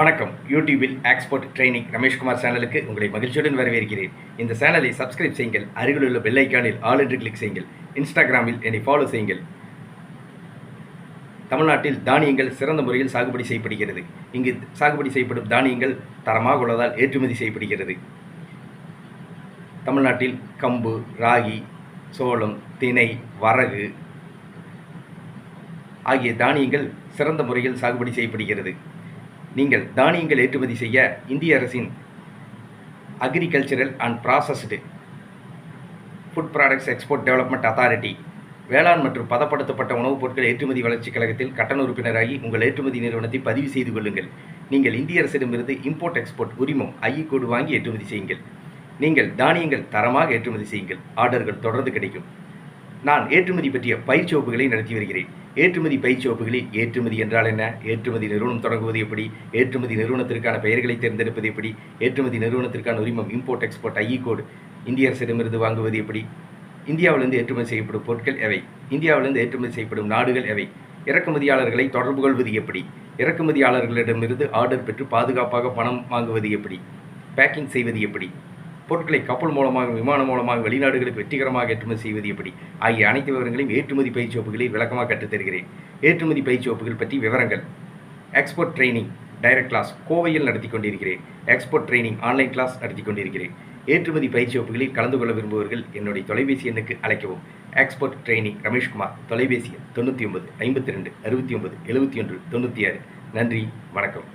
வணக்கம். யூடியூபில் export training Rameshkumar சேனலுக்கு உங்களை மகிழ்ச்சியுடன் வரவேற்கிறேன். இந்த சேனலை சப்ஸ்கிரைப் செய்யுங்கள். அருகிலுள்ள உள்ள பெல்லைக்கானில் ஆல் என்று கிளிக் செய்யுங்கள். இன்ஸ்டாகிராமில் என்னை ஃபாலோ செய்யுங்கள். தமிழ்நாட்டில் தானியங்கள் சிறந்த முறையில் சாகுபடி செய்யப்படுகிறது. இங்கு சாகுபடி செய்யப்படும் தானியங்கள் தரமாக உள்ளதால் ஏற்றுமதி செய்யப்படுகிறது. தமிழ்நாட்டில் கம்பு ராகி சோளம் திணை வரகு ஆகிய தானியங்கள் சிறந்த முறையில் சாகுபடி செய்யப்படுகிறது. நீங்கள் தானியங்கள் ஏற்றுமதி செய்ய இந்திய அரசின் agricultural and processed food products export development authority வேளாண் மற்றும் பதப்படுத்தப்பட்ட உணவுப் பொருட்கள் ஏற்றுமதி வளர்ச்சிக் கழகத்தில் கட்டண உறுப்பினராகி உங்கள் ஏற்றுமதி நிறுவனத்தை பதிவு செய்து கொள்ளுங்கள். நீங்கள் இந்திய அரசிடமிருந்து இம்போர்ட் எக்ஸ்போர்ட் உரிமம் ஐஇ கோடு e வாங்கி ஏற்றுமதி செய்யுங்கள். நீங்கள் தானியங்கள் தரமாக ஏற்றுமதி செய்யுங்கள். ஆர்டர்கள் தொடர்ந்து கிடைக்கும். நான் ஏற்றுமதி பற்றிய பயிற்சி வகுப்புகளை நடத்தி வருகிறேன். ஏற்றுமதி பயிற்சி வகுப்புகளில் ஏற்றுமதி என்றால் என்ன? ஏற்றுமதி நிறுவனம் தொடங்குவது எப்படி? ஏற்றுமதி நிறுவனத்திற்கான பெயர்களை தேர்ந்தெடுப்பது எப்படி? ஏற்றுமதி நிறுவனத்திற்கான உரிமம் இம்போர்ட் எக்ஸ்போர்ட் ஐஇ கோடு இந்திய அரசிடமிருந்து வாங்குவது எப்படி? இந்தியாவிலிருந்து ஏற்றுமதி செய்யப்படும் பொருட்கள் எவை? இந்தியாவிலிருந்து ஏற்றுமதி செய்யப்படும் நாடுகள் எவை? இறக்குமதியாளர்களை தொடர்பு கொள்வது எப்படி? இறக்குமதியாளர்களிடமிருந்து ஆர்டர் பெற்று பாதுகாப்பாக பணம் வாங்குவது எப்படி? பேக்கிங் செய்வது எப்படி? பொருட்களை கப்பல் மூலமாக விமானம் மூலமாக வெளிநாடுகளுக்கு வெற்றிகரமாக ஏற்றுமதி செய்வது எப்படி? ஆகிய அனைத்து விவரங்களையும் ஏற்றுமதி பயிற்சி வகுப்புகளில் விளக்கமாக கற்றுத்தருகிறேன். ஏற்றுமதி பயிற்சி வகுப்புகள் பற்றி விவரங்கள். எக்ஸ்போர்ட் ட்ரைனிங் டைரக்ட் கிளாஸ் கோவையில் நடத்தி கொண்டிருக்கிறேன். எக்ஸ்போர்ட் ட்ரைனிங் ஆன்லைன் கிளாஸ் நடத்தி கொண்டிருக்கிறேன். ஏற்றுமதி பயிற்சி வகுப்புகளில் கலந்து கொள்ள விரும்புபவர்கள் என்னுடைய தொலைபேசி எண்ணுக்கு அழைக்கவும். எக்ஸ்போர்ட் ட்ரைனிங் ரமேஷ்குமார் தொலைபேசி எண் தொண்ணூற்றி ஒன்பது ஐம்பத்தி ரெண்டு அறுபத்தி ஒன்பது எழுபத்தி ஒன்று தொண்ணூற்றி ஆறு. நன்றி வணக்கம்.